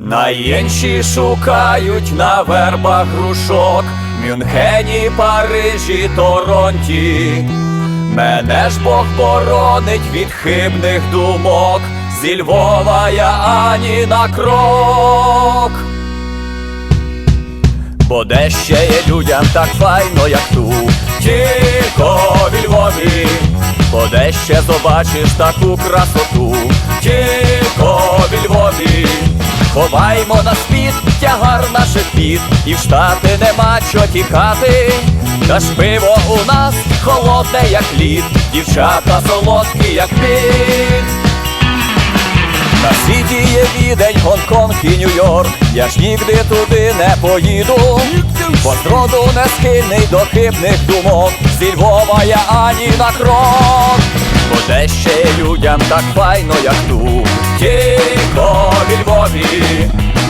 Найінші шукають на вербах грушок, Мюнхені, Парижі, Торонті. Мене ж Бог боронить від хибних думок, зі Львова я ані на крок. Бо де ще є людям так файно, як тут, тільки в Львові, бо де ще побачиш таку красоту, ховаймо на спід, тягар наших під, і в штати нема чо тікати. Та ж пиво у нас холодне, як лід, дівчата солодкі, як під. На світі є відень, Гонконг і Нью-Йорк, я ж нігде туди не поїду, бо зроду не схильний до хибних думок, зі Львова я ані на крок, бо де ще людям так файно, як тут,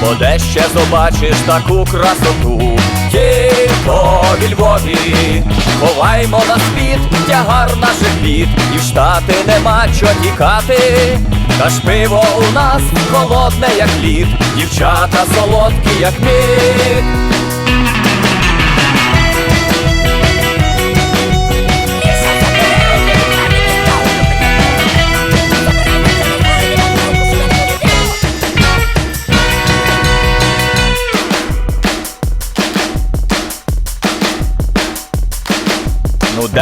бо де ще побачиш таку красоту, тільки в Львові, ховаймо на світ, тягар наших бід, і в штати нема чого тікати. Та ж пиво у нас холодне, як лід, дівчата солодкі, як мід. Ну дай.